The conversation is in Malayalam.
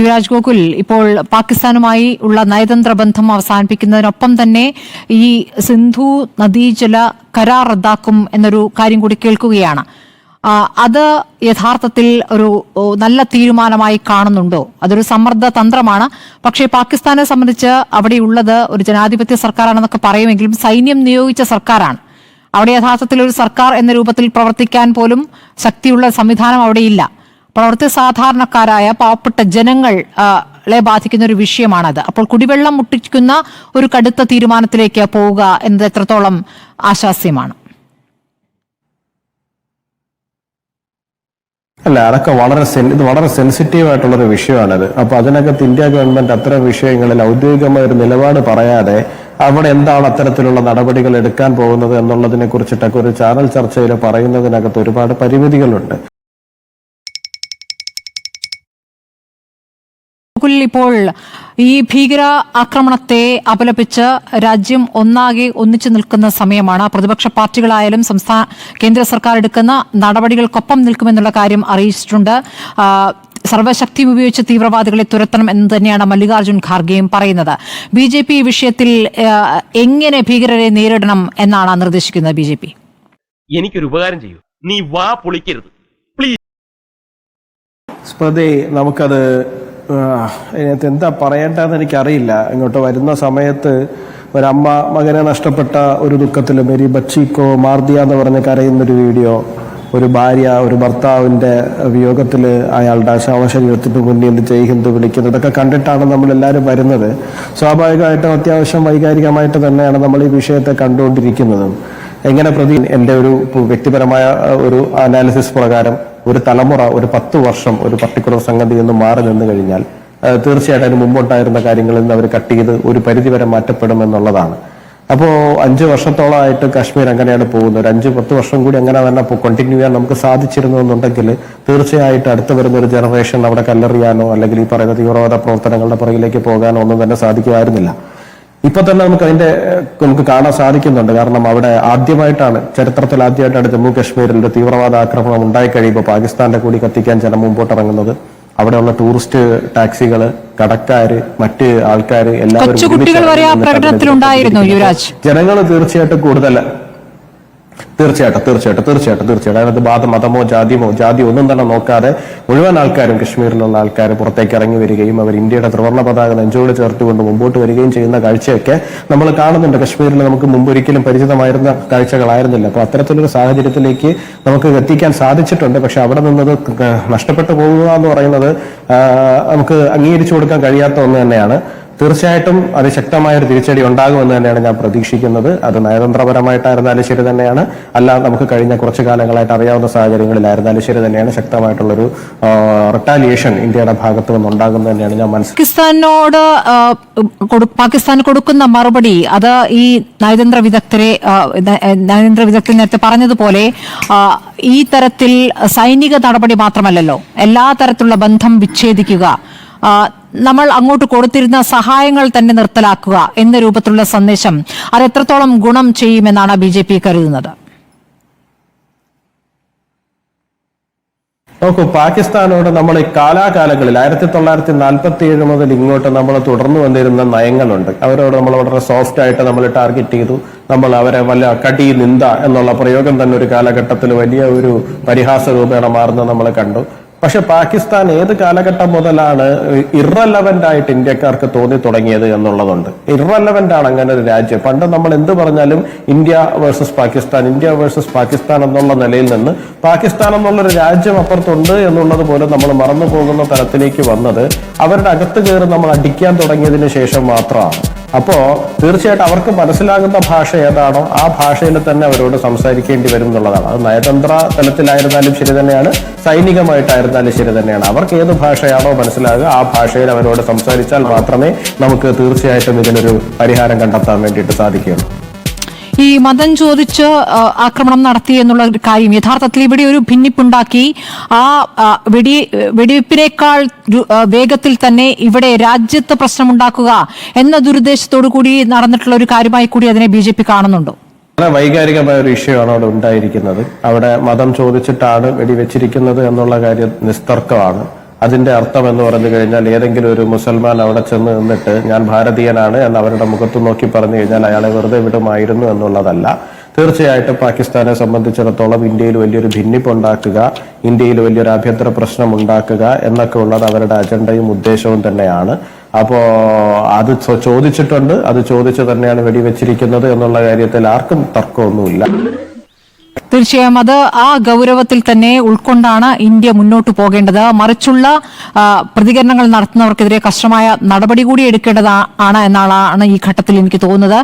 യുവരാജ് ഗോകുൽ ഇപ്പോൾ പാകിസ്ഥാനുമായി ഉള്ള നയതന്ത്ര ബന്ധം അവസാനിപ്പിക്കുന്നതിനൊപ്പം തന്നെ ഈ സിന്ധു നദീജല കരാർ റദ്ദാക്കും എന്നൊരു കാര്യം കൂടി കേൾക്കുകയാണ്. അത് യഥാർത്ഥത്തിൽ ഒരു നല്ല തീരുമാനമായി കാണുന്നുണ്ടോ? അതൊരു സമ്മർദ്ദ തന്ത്രമാണ്. പക്ഷേ പാകിസ്ഥാനെ സംബന്ധിച്ച് അവിടെയുള്ളത് ഒരു ജനാധിപത്യ സർക്കാരാണെന്നൊക്കെ പറയുമെങ്കിലും സൈന്യം നിയോഗിച്ച സർക്കാരാണ്. അവിടെ യഥാർത്ഥത്തിൽ ഒരു സർക്കാർ എന്ന രൂപത്തിൽ പ്രവർത്തിക്കാൻ പോലും ശക്തിയുള്ള സംവിധാനം അവിടെയില്ല. പ്രവർത്തി സാധാരണക്കാരായ പാവപ്പെട്ട ജനങ്ങൾ ബാധിക്കുന്ന ഒരു വിഷയമാണത്. അപ്പോൾ കുടിവെള്ളം മുട്ടിക്കുന്ന ഒരു കടുത്ത തീരുമാനത്തിലേക്ക് പോവുക എന്നത് എത്രത്തോളം ആശാസ്യമാണ്? അല്ല അതൊക്കെ വളരെ ഇത് വളരെ സെൻസിറ്റീവ് ആയിട്ടുള്ള ഒരു വിഷയമാണത്. അപ്പൊ അതിനകത്ത് ഇന്ത്യ ഗവൺമെന്റ് അത്തരം വിഷയങ്ങളിൽ ഔദ്യോഗികമായ ഒരു നിലപാട് പറയാതെ അവിടെ എന്താണ് അത്തരത്തിലുള്ള നടപടികൾ എടുക്കാൻ പോകുന്നത് എന്നുള്ളതിനെ കുറിച്ചിട്ടൊക്കെ ഒരു ചാനൽ ചർച്ചയിൽ പറയുന്നതിനകത്ത് ഒരുപാട് പരിമിതികളുണ്ട്. ഇപ്പോൾ ഈ ഭീകര ആക്രമണത്തെ അപലപിച്ച് രാജ്യം ഒന്നാകെ ഒന്നിച്ചു നിൽക്കുന്ന സമയമാണ്. പ്രതിപക്ഷ പാർട്ടികളായാലും സംസ്ഥാന കേന്ദ്ര സർക്കാർ എടുക്കുന്ന നടപടികൾക്കൊപ്പം നിൽക്കുമെന്നുള്ള കാര്യം അറിയിച്ചിട്ടുണ്ട്. സർവശക്തി ഉപയോഗിച്ച് തീവ്രവാദികളെ തുരത്തണം എന്ന് തന്നെയാണ് മല്ലികാർജുൻ ഖാർഗെയും പറയുന്നത്. ബി ജെ പി വിഷയത്തിൽ എങ്ങനെ ഭീകരരെ നേരിടണം എന്നാണ് നിർദ്ദേശിക്കുന്നത് ബി ജെ പി? എനിക്കൊരു ഉപകാരം ചെയ്യൂ. നീ വാ പൊളിക്കരുത്. പ്ലീസ് സ്മൃതി നമുക്കത് ആ, ഇതിനകത്ത് എന്താ പറയേണ്ടതെന്ന് എനിക്കറിയില്ല. ഇങ്ങോട്ട് വരുന്ന സമയത്ത് ഒരമ്മ മകനെ നഷ്ടപ്പെട്ട ഒരു ദുഃഖത്തിൽ മെരി ബച്ചിക്കോ മാർദിയ എന്ന് പറഞ്ഞ് കരയുന്നൊരു വീഡിയോ ഒരു ഭാര്യ ഒരു ഭർത്താവിന്റെ വിയോഗത്തിൽ അയാളുടെ ശവശരീരത്തിന് മുന്നിൽ ജയ് ഹിന്ദ് വിളിക്കുന്നത് ഇതൊക്കെ കണ്ടിട്ടാണ് നമ്മൾ എല്ലാവരും വരുന്നത്. സ്വാഭാവികമായിട്ടും അത്യാവശ്യം വൈകാരികമായിട്ട് തന്നെയാണ് നമ്മൾ ഈ വിഷയത്തെ കണ്ടുകൊണ്ടിരിക്കുന്നതും. എങ്ങനെ പ്രതി എന്റെ ഒരു വ്യക്തിപരമായ ഒരു അനാലിസിസ് പ്രകാരം ഒരു തലമുറ ഒരു പത്ത് വർഷം ഒരു പർട്ടിക്കുലർ സംഗതി നിന്ന് മാറി നിന്ന് കഴിഞ്ഞാൽ തീർച്ചയായിട്ടും അതിന് മുമ്പോട്ടായിരുന്ന കാര്യങ്ങളിൽ നിന്ന് അവർ കട്ട് ചെയ്ത് ഒരു പരിധിവരെ മാറ്റപ്പെടും എന്നുള്ളതാണ്. അപ്പോൾ അഞ്ച് വർഷത്തോളമായിട്ട് കാശ്മീർ അങ്ങനെയാണ് പോകുന്നത്. ഒരു അഞ്ച് പത്ത് വർഷം കൂടി അങ്ങനെ തന്നെ കണ്ടിന്യൂ ചെയ്യാൻ നമുക്ക് സാധിച്ചിരുന്നു എന്നുണ്ടെങ്കിൽ തീർച്ചയായിട്ടും അടുത്ത് വരുന്ന ഒരു ജനറേഷൻ അവിടെ കല്ലെറിയാനോ അല്ലെങ്കിൽ ഈ പറയുന്ന തീവ്രവാദ പ്രവർത്തനങ്ങളുടെ പുറകിലേക്ക് പോകാനോ ഒന്നും തന്നെ സാധിക്കുമായിരുന്നില്ല. ഇപ്പൊ തന്നെ നമുക്ക് അതിന്റെ നമുക്ക് കാണാൻ സാധിക്കുന്നുണ്ട്. കാരണം അവിടെ ആദ്യമായിട്ടാണ് ചരിത്രത്തിൽ ആദ്യമായിട്ടാണ് ജമ്മു കാശ്മീരിൽ ഒരു തീവ്രവാദ ആക്രമണം ഉണ്ടായി കഴിയുമ്പോൾ പാകിസ്ഥാന്റെ കൂടി കത്തിക്കാൻ ജനം മുമ്പോട്ടിറങ്ങുന്നത് അവിടെയുള്ള ടൂറിസ്റ്റ് ടാക്സികൾ കടക്കാര് മറ്റ് ആൾക്കാർ എല്ലാവരും ജനങ്ങൾ തീർച്ചയായിട്ടും കൂടുതൽ തീർച്ചയായിട്ടും തീർച്ചയായിട്ടും തീർച്ചയായിട്ടും തീർച്ചയായിട്ടും. അതിനകത്ത് ബാധ മതമോ ജാതിയോ ജാതി ഒന്നും തന്നെ നോക്കാതെ മുഴുവൻ ആൾക്കാരും കശ്മീരിലുള്ള ആൾക്കാർ പുറത്തേക്ക് ഇറങ്ങി വരികയും അവർ ഇന്ത്യയുടെ ത്രിവർണ പതാക നെഞ്ചോട് ചേർത്തുകൊണ്ട് മുമ്പോട്ട് വരികയും ചെയ്യുന്ന കാഴ്ചയൊക്കെ നമ്മൾ കാണുന്നുണ്ട്. കശ്മീരിൽ നമുക്ക് മുമ്പ് ഒരിക്കലും പരിചിതമായിരുന്ന കാഴ്ചകളായിരുന്നില്ല. അപ്പൊ അത്തരത്തിലൊരു സാഹചര്യത്തിലേക്ക് നമുക്ക് എത്തിക്കാൻ സാധിച്ചിട്ടുണ്ട്. പക്ഷെ അവിടെ നിന്നത് നഷ്ടപ്പെട്ടു പോകുക എന്ന് പറയുന്നത് നമുക്ക് അംഗീകരിച്ചു കൊടുക്കാൻ കഴിയാത്ത ഒന്ന് തന്നെയാണ്. തീർച്ചയായിട്ടും അതിശക്തമായ ഒരു തിരിച്ചടി ഉണ്ടാകുമെന്ന് തന്നെയാണ് ഞാൻ പ്രതീക്ഷിക്കുന്നത്. അത് നയതന്ത്രപരമായിട്ടായിരുന്നാലും ശരി തന്നെയാണ്. അല്ല നമുക്ക് കഴിഞ്ഞ കുറച്ചു കാലങ്ങളായിട്ട് അറിയാവുന്ന സാഹചര്യങ്ങളിലായിരുന്നാലും ശരി തന്നെയാണ് ശക്തമായിട്ടുള്ളൊരു റിട്ടാലിയേഷൻ ഇന്ത്യയുടെ ഭാഗത്ത് നിന്ന് ഉണ്ടാകുന്നത് തന്നെയാണ് ഞാൻ മനസ്സിലാക്കുന്നത് പാകിസ്ഥാനോട് പാകിസ്ഥാൻ കൊടുക്കുന്ന മറുപടി അത് ഈ നയതന്ത്ര വിദഗ്ധരെ നയതന്ത്ര വിദഗ്ധർ നേരത്തെ പറഞ്ഞതുപോലെ ഈ തരത്തിൽ സൈനിക നടപടി മാത്രമല്ലല്ലോ എല്ലാ തരത്തിലുള്ള ബന്ധം വിച്ഛേദിക്കുക നമ്മൾ അങ്ങോട്ട് കൊടുത്തിരുന്ന സഹായങ്ങൾ തന്നെ നിർത്തലാക്കുക എന്ന രൂപത്തിലുള്ള സന്ദേശം അത് എത്രത്തോളം ഗുണം ചെയ്യുമെന്നാണ് ബി ജെ പി കരുതുന്നത്. നോക്കൂ പാകിസ്ഥാനോട് നമ്മൾ ഈ കാലാകാലങ്ങളിൽ ആയിരത്തി തൊള്ളായിരത്തി നാൽപ്പത്തി ഏഴ് മുതൽ ഇങ്ങോട്ട് നമ്മൾ തുടർന്നു വന്നിരുന്ന നയങ്ങളുണ്ട്. അവരോട് നമ്മൾ വളരെ സോഫ്റ്റ് ആയിട്ട് നമ്മൾ ടാർഗറ്റ് ചെയ്തു. നമ്മൾ അവരെ വല്ല കടി നിന്ദ എന്നുള്ള പ്രയോഗം തന്നെ ഒരു കാലഘട്ടത്തിൽ വലിയ ഒരു പരിഹാസ രൂപേണ മാറുന്നത് നമ്മൾ കണ്ടു. പക്ഷെ പാകിസ്ഥാൻ ഏത് കാലഘട്ടം മുതലാണ് ഇറലവന്റ് ആയിട്ട് ഇന്ത്യക്കാർക്ക് തോന്നി തുടങ്ങിയത് എന്നുള്ളതുണ്ട്. ഇറലവന്റ് ആണ് അങ്ങനെ ഒരു രാജ്യം. പണ്ട് നമ്മൾ എന്ത് പറഞ്ഞാലും India versus Pakistan India versus Pakistan എന്നുള്ള നിലയിൽ നിന്ന് പാകിസ്ഥാൻ എന്നുള്ള ഒരു രാജ്യം അപ്പുറത്തുണ്ട് എന്നുള്ളത് പോലെ നമ്മൾ മറന്നു പോകുന്ന തരത്തിലേക്ക് വന്നത് അവരുടെ അകത്ത് കയറി നമ്മൾ അടിക്കാൻ തുടങ്ങിയതിന് ശേഷം മാത്രമാണ്. അപ്പോ തീർച്ചയായിട്ടും അവർക്ക് മനസ്സിലാകുന്ന ഭാഷ ഏതാണോ ആ ഭാഷയിൽ തന്നെ അവരോട് സംസാരിക്കേണ്ടി വരും എന്നുള്ളതാണ്. അത് നയതന്ത്ര തലത്തിലായിരുന്നാലും ശരി തന്നെയാണ് സൈനികമായിട്ടായിരുന്നാലും ശരി തന്നെയാണ്. അവർക്ക് ഏത് ഭാഷയാണോ മനസ്സിലാകുക ആ ഭാഷയിൽ അവരോട് സംസാരിച്ചാൽ മാത്രമേ നമുക്ക് തീർച്ചയായിട്ടും ഇതിനൊരു പരിഹാരം കണ്ടെത്താൻ വേണ്ടിയിട്ട് സാധിക്കുകയുള്ളൂ. ഈ മതം ചോദിച്ച് ആക്രമണം നടത്തി എന്നുള്ള കാര്യം യഥാർത്ഥത്തിൽ ഇവിടെ ഒരു ഭിന്നിപ്പുണ്ടാക്കി. ആ ആ, വെടി വെടിവെപ്പിനേക്കാൾ വേഗത്തിൽ തന്നെ ഇവിടെ രാജ്യത്ത് പ്രശ്നമുണ്ടാക്കുക എന്ന ദുരുദ്ദേശത്തോടു കൂടി നടന്നിട്ടുള്ള ഒരു കാര്യമായി കൂടി അതിനെ ബി ജെ പി കാണുന്നുണ്ടോ. വളരെ വൈകാരികമായ ഒരു ഇഷ്യൂ ആണ് അവിടെ ഉണ്ടായിരിക്കുന്നത്. അവിടെ മതം ചോദിച്ചിട്ടാണ് വെടിവെച്ചിരിക്കുന്നത് എന്നുള്ള കാര്യം നിസ്തർക്കമാണ്. അതിന്റെ അർത്ഥം എന്ന് പറഞ്ഞു കഴിഞ്ഞാൽ ഏതെങ്കിലും ഒരു മുസൽമാൻ അവിടെ ചെന്ന് നിന്നിട്ട് ഞാൻ ഭാരതീയനാണ് എന്ന് അവരുടെ മുഖത്ത് നോക്കി പറഞ്ഞു കഴിഞ്ഞാൽ അയാളെ വെറുതെ വിടുമായിരുന്നു എന്നുള്ളതല്ല. തീർച്ചയായിട്ടും പാകിസ്ഥാനെ സംബന്ധിച്ചിടത്തോളം ഇന്ത്യയിൽ വലിയൊരു ഭിന്നിപ്പ് ഉണ്ടാക്കുക ഇന്ത്യയിൽ വലിയൊരു ആഭ്യന്തര പ്രശ്നം ഉണ്ടാക്കുക എന്നൊക്കെ ഉള്ളത് അവരുടെ അജണ്ടയും ഉദ്ദേശവും തന്നെയാണ്. അപ്പോ അത് ചോദിച്ചിട്ടുണ്ട് അത് ചോദിച്ചു തന്നെയാണ് വെടിവെച്ചിരിക്കുന്നത് എന്നുള്ള കാര്യത്തിൽ ആർക്കും തർക്കമൊന്നുമില്ല. തീർച്ചയായും അത് ആ ഗൗരവത്തിൽ തന്നെ ഉൾക്കൊണ്ടാണ് ഇന്ത്യ മുന്നോട്ട് പോകേണ്ടത്. മറിച്ചുള്ള പ്രതികരണങ്ങൾ നടത്തുന്നവർക്കെതിരെ കർശനമായ നടപടി കൂടി എടുക്കേണ്ടതാണ് എന്നാണ് ഈ ഘട്ടത്തിൽ എനിക്ക് തോന്നുന്നത്.